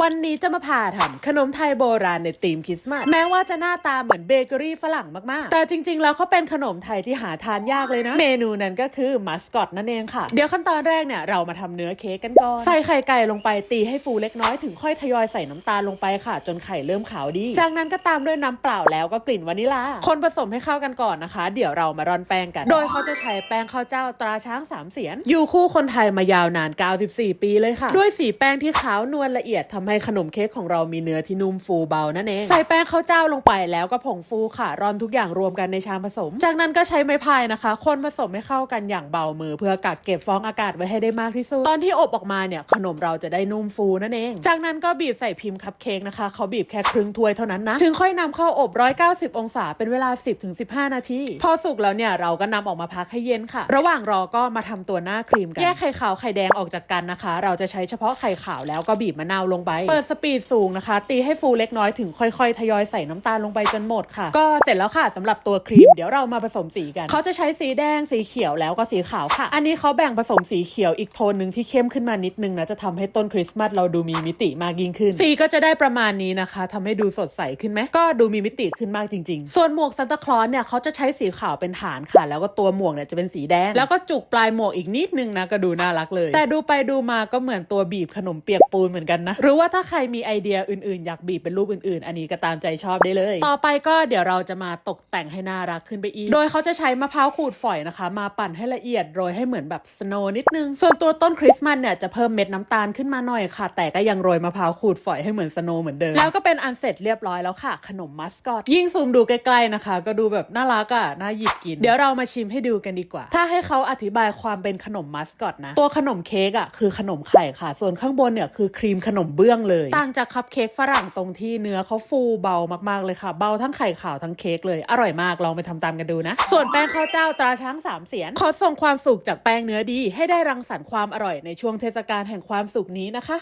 วันนี้จะมาพาทำขนมไทยโบราณในธีมคริสต์มาสแม้ว่าจะหน้าตาเหมือนเบเกอรี่ฝรั่งมากๆ แต่จริงๆ แล้วเขาเป็นขนมไทยที่หาทานยากเลยนะ เมนูนั้นก็คือมัสคอตนั่นเองค่ะ เดี๋ยวขั้นตอนแรกเนี่ยเรามาทำเนื้อเค้กกันก่อน ใส่ไข่ไก่ลงไปตีให้ฟูเล็กน้อยถึงค่อยทยอยใส่น้ำตาลลงไปค่ะ จนไข่เริ่มขาวดี จากนั้นก็ตามด้วยน้ำเปล่าแล้วก็กลิ่นวานิลา คนผสมให้เข้ากันก่อนนะคะ เดี๋ยวเรามาร่อนแป้งกัน โดยเขาจะใช้แป้งข้าวเจ้าตราช้างสามเสียนอยู่คู่คนไทยมายาวนาน 94 ปีเลยค่ะ ด้วยสีแป้งที่ขาวนวลละเอียดทำให้ขนมเค้กของเรามีเนื้อที่นุ่มฟูเบานั่นเอง ใส่แป้งข้าวเจ้าลงไปแล้วก็ผงฟูค่ะร่อนทุกอย่างรวมกันในชามผสม จากนั้นก็ใช้ไม้พายนะคะ คนผสมให้เข้ากันอย่างเบามือ เพื่อกักเก็บฟองอากาศไว้ให้ได้มากที่สุด ตอนที่อบออกมาเนี่ยขนมเราจะได้นุ่มฟูนั่นเอง จากนั้นก็บีบใส่พิมพ์คัพเค้กนะคะเขาบีบแค่ครึ่งถ้วยเท่านั้นนะถึงค่อยนำเข้าอบ 190 องศาเป็นเวลา 10-15 นาทีพอสุกแล้วเนี่ยเราก็นำออกมาพักให้เย็นค่ะ ระหว่างรอก็มาทำตัวหน้าครีมกันแยกไข่ขาวไข่แดงออกจากกันนะคะ เราจะใช้เฉพาะไข่ขาวแล้วก็บีบมะนาวลงไปเปิดสปีดสูงนะคะ ตีให้ฟูเล็กน้อยถึงค่อยๆ ทยอยใส่น้ำตาลลงไปจนหมดค่ะ ก็เสร็จแล้วค่ะสำหรับตัวครีมเดี๋ยวเรามาผสมสีกัน เขาจะใช้สีแดงสีเขียวแล้วก็สีขาวค่ะ อันนี้เขาแบ่งผสมสีเขียวอีกโทนหนึ่งที่เข้มขึ้นมานิดนึงนะจะทำให้ต้นคริสต์มาสเราดูมีมิติมากยิ่งขึ้น สีก็จะได้ประมาณนี้นะคะทำให้ดูสดใสขึ้นไหมก็ดูมีมิติขึ้นมากจริง ๆ ส่วนหมวกซานตาคลอสเนี่ยเขาจะใช้สีขาวเป็นฐานค่ะ แล้วก็ตัวหมวกเนี่ยจะเป็นสีแดง แล้วก็จุกปลายหมวกอีกนิดนึงนะก็ดูน่ารักเลย แต่ดูไปดูมาก็เหมือนตัวบีบขนมเปียกปูนเหมือนกันนะหรือว่าว่าถ้าใครมีไอเดียอื่นๆ อยากบีบเป็นรูปอื่นๆ อันนี้ก็ตามใจชอบได้เลย ต่อไปก็เดี๋ยวเราจะมาตกแต่งให้น่ารักขึ้นไปอีก โดยเขาจะใช้มะพร้าวขูดฝอยนะคะ มาปั่นให้ละเอียดโรยให้เหมือนแบบสโนว์นิดนึง ส่วนตัวต้นคริสต์มาสเนี่ยจะเพิ่มเม็ดน้ำตาลขึ้นมาหน่อยค่ะ แต่ก็ยังโรยมะพร้าวขูดฝอยให้เหมือนสโนว์เหมือนเดิม แล้วก็เป็นอันเสร็จเรียบร้อยแล้วค่ะ ขนมมัสคอต ยิ่งซูมดูใกล้ๆนะคะ ก็ดูแบบน่ารักอะ น่าหยิบกิน เดี๋ยวเรามาชิมให้ดูกันดีกว่า ถ้าให้เขาอธิบายความเป็นขนมมัสคอตนะ ตัวขนมเค้กอะคือขนมไข่ค่ะ ส่วนข้างบนเนี่ยคือครีมขนมเบื้องเลย ต่างจากคัพเค้กฝรั่งตรงที่เนื้อเขาฟูเบามากๆเลยค่ะ เบาทั้งไข่ขาวทั้งเค้กเลย อร่อยมากลองไปทำตามกันดูนะ ส่วนแป้งข้าวเจ้าตราช้างสามเสียนขอส่งความสุขจากแป้งเนื้อดี ให้ได้รังสรรค์ความอร่อยในช่วงเทศกาลแห่งความสุขนี้นะคะ